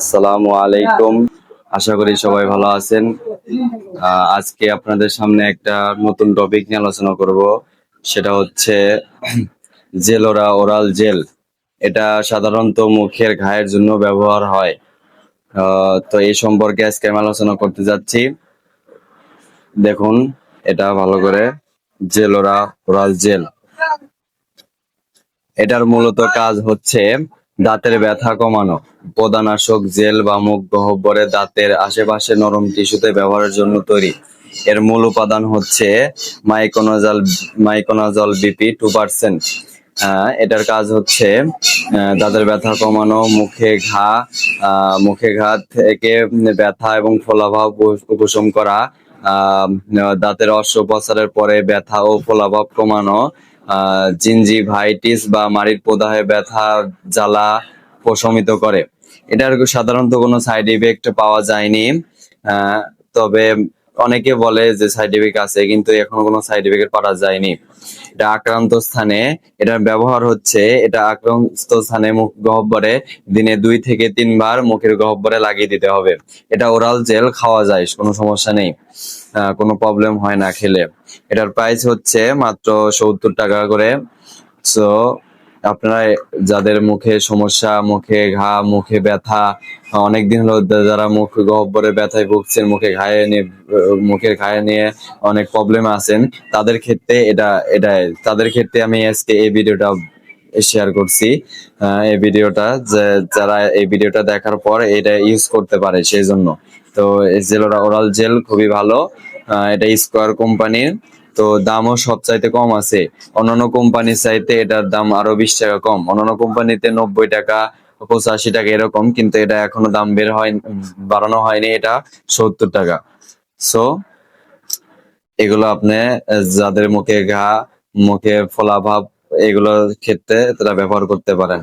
আসসালামু আলাইকুম। আশা করি সবাই ভালো আছেন। আজকে আপনাদের সামনে একটা নতুন টপিক নিয়ে আলোচনা করব। সেটা হচ্ছে জেলোরা ওরাল জেল। এটা সাধারণত মুখের ঘায়ের জন্য ব্যবহার হয়। তো এই সম্পর্কে আজকে আমি আলোচনা করতে যাচ্ছি। দেখুন, এটা ভালো করে, জেলোরা ওরাল জেল। এটার মূলত কাজ হচ্ছে দাঁতের ব্যথা কমানো প্রদানাশক জেল বা মুখ গহ্বরে দাঁতের আশেপাশে নরম টিস্যুতে ব্যবহারের জন্য তৈরি। এর মূল উপাদান হচ্ছে miconazole miconazole BP two percent এটার কাজ হচ্ছে দাঁতের ব্যথা কমানো, মুখে ঘা মুখে ঘা থেকে ব্যথা এবং ফোলাভাব উপ- উপশম করা দাঁতের অস্ত্রোপচারের পরে ব্যথা ও ফোলাভাব কমানো জিনজিভাইটিস বা মারির প্রদাহে ব্যথা, জ্বালা প্রশমিত করে। এটার সাধারণত কোনো সাইড ইফেক্ট পাওয়া যায়নি। তবে অনেকে বলে যে সাইড ইফেক্ট আছে, কিন্তু এখনও কোনো সাইড ইফেক্ট পাওয়া যায়নি। এটা আক্রান্ত স্থানে, এটার ব্যবহার হচ্ছে, এটা আক্রান্ত স্থানে মুখ গহ্বরে দিনে দুই থেকে তিনবার মুখের গহ্বরে লাগিয়ে দিতে হবে। এটা ওরাল জেল, খাওয়া যায়, কোনো সমস্যা নেই। কোনো প্রবলেম হয় না খেলে। এটার প্রাইস হচ্ছে মাত্র সত্তর টাকা করে। সো আপনারা যাদের মুখে সমস্যা, মুখে ঘা, মুখে ব্যথা অনেক দিন হলো যারা মুখ গহ্বরে ব্যথায় ভুগছেন, মুখে ঘায়ে নিয়ে, মুখের ঘায়ে নিয়ে অনেক প্রবলেম আছেন, তাদের ক্ষেত্রে এটা এটা, তাদের ক্ষেত্রে আমি আজকে এই ভিডিওটা শেয়ার করছি। এই ভিডিওটা যে যারা এই ভিডিওটা দেখার পর এটা ইউজ করতে পারে সেই জন্য। তো জেলোরা ওরাল জেল খুবই ভালো। এটা স্কোয়ার কোম্পানির তো দামও সব চাইতে কম আছে। অন্যান্য কোম্পানির চাইতে এটার দাম আরও বিশ টাকা কম। অন্যান্য কোম্পানিতে নব্বই টাকা, পঁচাশি টাকা এরকম, কিন্তু এটা এখনও দাম বের হয়, বাড়ানো হয়নি এটা সত্তর টাকা। সো এগুলো আপনি, যাদের মুখে ঘা, মুখে ফলাভাব, এগুলোর ক্ষেত্রে তারা ব্যবহার করতে পারেন।